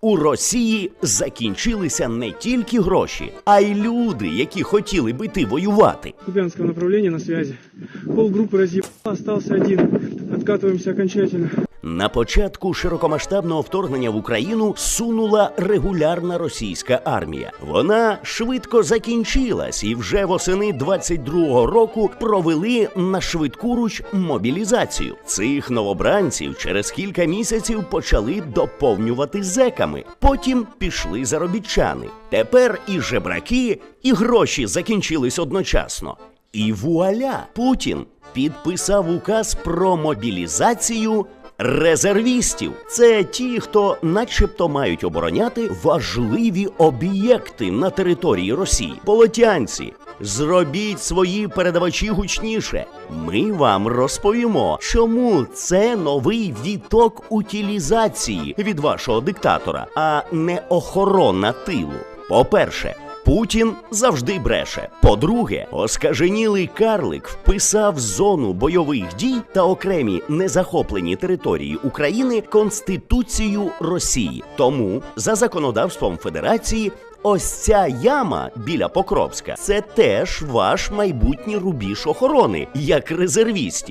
У Росії закінчилися не тільки гроші, а й люди, які хотіли би йти воювати. Купянском направлении на связи. Полгруппы разъебало, остался один. Откатываемся окончательно. На початку широкомасштабного вторгнення в Україну сунула регулярна російська армія. Вона швидко закінчилась і вже восени 22-го року провели на швидку руч мобілізацію. Цих новобранців через кілька місяців почали доповнювати зеками. Потім пішли заробітчани. Тепер і жебраки, і гроші закінчились одночасно. І вуаля! Путін підписав указ про мобілізацію резервістів. Це ті, хто, начебто, мають обороняти важливі об'єкти на території Росії. Полотянці. Зробіть свої передавачі гучніше. Ми вам розповімо, чому це новий віток утилізації від вашого диктатора, а не охорона тилу. По-перше, Путін завжди бреше. По-друге, оскаженілий карлик вписав зону бойових дій та окремі незахоплені території України Конституцію Росії. Тому за законодавством Федерації. Ось ця яма біля Покровська це теж ваш майбутній рубіж охорони, як резервістів.